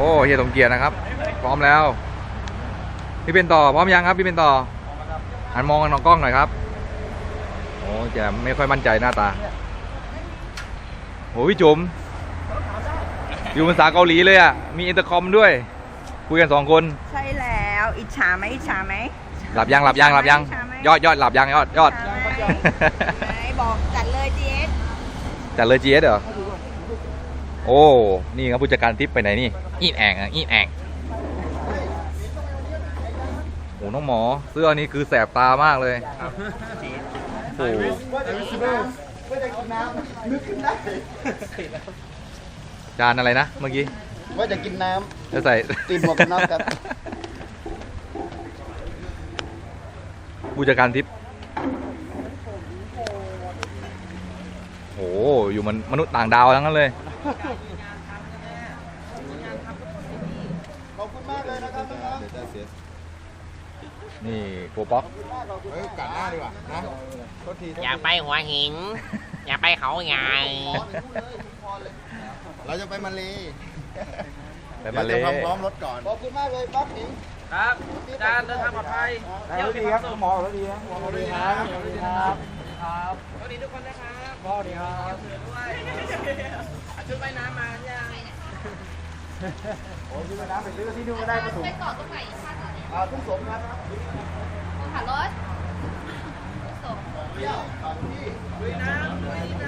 โอ้เฮียสมเกียรตินะครับ พร้อมแล้ว พี่เป็นต่อพร้อมยังครับพี่เป็นต่อหันมองกันน้องกล้องหน่อยครับโอ้จะไม่ค่อยมั่นใจหน้าตาโอ้พี่จุ๋มอยู่ภาษาเกาหลีเลยอะมีอินเตอร์คอมด้วยคุยกันสองคนใช่แล้วอิจฉาไหมอิจฉาไหมหลับยังหลับยังหลับยังใช่ไหมยอดยอดหลับยังยอดยอดอิจฉาไหมไหนบอกจัดเลยจีเอสจัดเลยจีเอสเหรอ โอ้ นี่ครับผู้จัดการทิปไปไหนนี่อีดแองอะอีดแองโอ้น้องหมอเสื้อนี้คือแสบตามากเลยโอ้โหจานอะไรนะเมื่อกี้ ว่าจะกินน้จะใส่ติดหมวกกันน็อกครับผู้จัดการทิปโอ้โหอยู่มันมนุษย์ต่างดาวทั้งนั้นเลย ขอบคุณมากเลยนะครับน้องนี่โกป๊อกเฮ้ยกัดหน้าดีกว่านะโทษทีอยากไปหัวหิน อยากไปเขาใหญ่เราจะไปมาเลไปมาเลดี๋วจะทำพร้อมรถก่อน ขอบคุณมากเลยปั๊บหนิงครับอาจารย์เดินทางปลอดภัยแล้วดีครับหมอแล้วดีนะหมอแล้วดีครับแล้วดีครับสวัสดีทุกคนนะครับพ่อดีครับ ชุดว่ายน้ำมายัง โอ้ยไปน้ำไปซื้อที่นู่นก็ได้ก็ถูกไปเกาะตรงไหนคะตอนนี้อ่าทุ่งสงครับตรงขารถส่งเที่ยวต่อที่ลุยน้ำลุยน้ำ